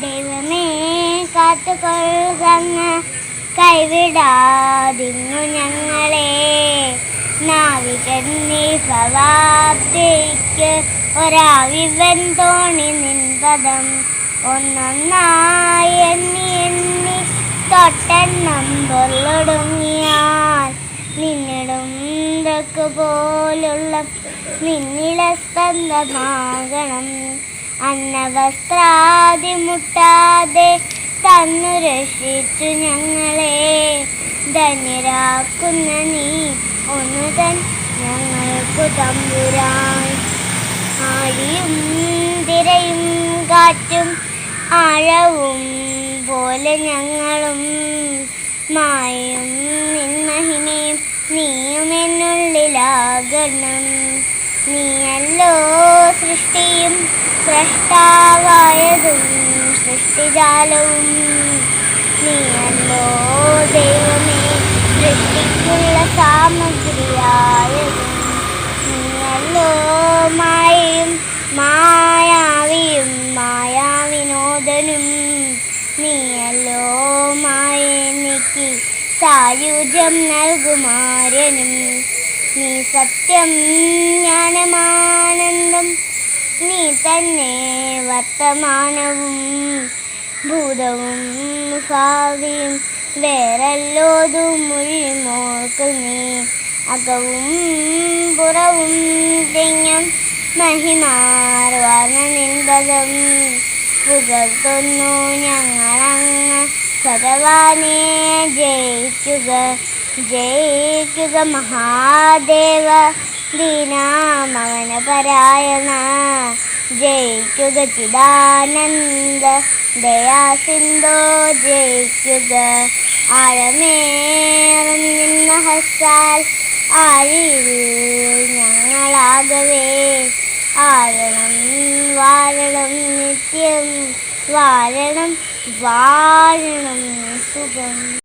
ദൈവമേ കാത്തുകൊള്ളുകങ്ങ് കൈവിടാതിങ്ങു ഞങ്ങളെ. നാവികന്നി ഭവാബ്ദിക്ക് ഒരാവിവൻ തോണി നിൻപദം. ഒന്നൊന്നായി എണ്ണി എണ്ണി തൊട്ടെണ്ണം പൊള്ളൊടുങ്ങിയാൽ നിന്നിടും പോലുള്ള നിന്നില സ്പന്ദമാകണം അന്നവസ്ത്രാദി മുട്ടാതെ തന്നു രക്ഷിച്ചു ഞങ്ങളെ. ധന്യരാക്കുന്ന നീ ഒന്നു തൻ ഞങ്ങൾക്കു തമ്പുരാൻ. ആഴിയും തിരയും കാറ്റും ആഴവും പോലെ ഞങ്ങളും. മായും നിന്മഹിമയും നീയും എന്നുള്ളിലാകണം. നീയല്ലോ സൃഷ്ടിയും സൃഷ്ടാവായതും സൃഷ്ടിജാലവും. നീയല്ലോ ദൈവമേ സൃഷ്ടിക്കുള്ള സാമഗ്രിയായതും നീയല്ലോ മായയും മായാവിയും മായാവിനോദനും. നീയല്ലോ മായനിക്ക് സായുജ്യം നൽകുമാരനും. നീ സത്യം ജ്ഞാനമാനന്ദം തന്നെ വർത്തമാനവും ഭൂതവും ഭാവിയും വേറല്ലോതും മൊഴിമോർക്ക് നീ അകവും പുറവും തെങ്ങം മഹിമാർവാർന്ന നിൻപദം പുകർത്തുന്നു ഞങ്ങളങ്ങ് ഭഗവാനെ ജയിക്കുക ജയിക്കുക മഹാദേവ ദീനാമവന പരായണ ജയിക്കുക ചിദാനന്ദ ദയാസിന്ധോ ജയിക്കുക. ആഴമേറുന്ന ഹസ്താൽ ആഴിയിൽ ഞങ്ങളാകവേ. ആഴണം വാഴണം നിത്യം വാഴണം വാഴണം സുഖം.